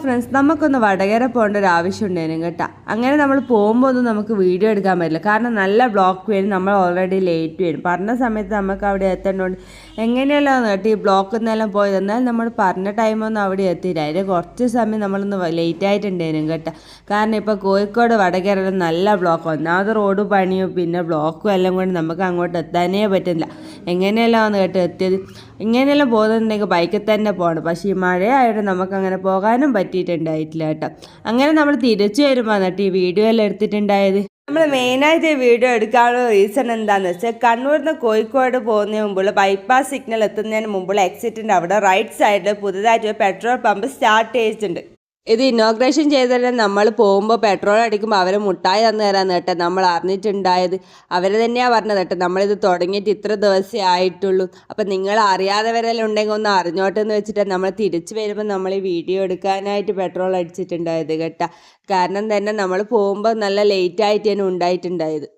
Friends നമുക്കൊന്ന് വടകര പോകേണ്ട ഒരു ആവശ്യം ഉണ്ടായിരുന്നു കേട്ടോ. അങ്ങനെ നമ്മൾ പോകുമ്പോൾ ഒന്നും നമുക്ക് വീഡിയോ എടുക്കാൻ പറ്റില്ല. കാരണം നല്ല ബ്ലോക്ക് വരും നമ്മൾ ഓൾറെഡി ലേറ്റ് വരും. പറഞ്ഞ സമയത്ത് നമുക്ക് അവിടെ എത്തേണ്ടതുകൊണ്ട് എങ്ങനെയല്ലോ കേട്ടോ ഈ ബ്ലോക്ക് നിന്നെല്ലാം പോയത്. എന്നാൽ നമ്മൾ പറഞ്ഞ ടൈമൊന്നും അവിടെ എത്തിയില്ല. അതിന് കുറച്ച് സമയം നമ്മളൊന്ന് ലേറ്റ് ആയിട്ടുണ്ടായിരുന്നു കേട്ടോ. കാരണം ഇപ്പോൾ കോഴിക്കോട് വടകര നല്ല ബ്ലോക്ക് ഒന്നാമത് റോഡ് പണിയും പിന്നെ ബ്ലോക്കും എല്ലാം കൊണ്ട് നമുക്ക് അങ്ങോട്ട് എത്താനേ പറ്റില്ല എങ്ങനെയല്ലോന്ന് കേട്ടോ എത്തിയത്? ഇങ്ങനെയെല്ലാം പോകുന്നുണ്ടെങ്കിൽ ബൈക്കിൽ തന്നെ പോകണം. പക്ഷേ ഈ മഴയായിട്ട് നമുക്ക് അങ്ങനെ പോകാനും പറ്റിയിട്ടുണ്ടായിട്ടില്ല കേട്ടോ. അങ്ങനെ നമ്മൾ തിരിച്ചു വരുമ്പോൾ എന്നിട്ട് ഈ വീഡിയോ എല്ലാം എടുത്തിട്ടുണ്ടായത്. നമ്മൾ മെയിനായിട്ട് ഈ വീഡിയോ എടുക്കാനുള്ള റീസൺ എന്താണെന്ന് വെച്ചാൽ കണ്ണൂരിൽ നിന്ന് കോഴിക്കോട് പോകുന്നതിന് മുമ്പുള്ള ബൈപ്പാസ് സിഗ്നൽ എത്തുന്നതിന് മുമ്പുള്ള എക്സിറ്റിന്റെ അവിടെ റൈറ്റ് സൈഡിൽ പുതുതായിട്ട് പെട്രോൾ പമ്പ് സ്റ്റാർട്ട് ചെയ്തിട്ടുണ്ട്. ഇത് ഇനോഗ്രേഷൻ ചെയ്തതന്നെ നമ്മൾ പോകുമ്പോൾ പെട്രോൾ അടിക്കുമ്പോൾ അവരെ മുട്ടായി തന്നു തരാന്ന് കേട്ടെ. നമ്മൾ അറിഞ്ഞിട്ടുണ്ടായത്. അവർ തന്നെയാണ് പറഞ്ഞത് കേട്ടോ. നമ്മളിത് തുടങ്ങിയിട്ട് ഇത്ര ദിവസമേ ആയിട്ടുള്ളൂ. അപ്പം നിങ്ങൾ അറിയാത്തവരെല്ലാം ഉണ്ടെങ്കിൽ ഒന്ന് അറിഞ്ഞോട്ടെ എന്ന് വെച്ചിട്ട് നമ്മൾ തിരിച്ചു വരുമ്പോൾ നമ്മൾ ഈ വീഡിയോ എടുക്കാനായിട്ട് പെട്രോൾ അടിച്ചിട്ടുണ്ടായത് കേട്ടോ. കാരണം തന്നെ നമ്മൾ പോകുമ്പോൾ നല്ല ലേറ്റ് ആയിട്ട് തന്നെ ഉണ്ടായിട്ടുണ്ടായത്.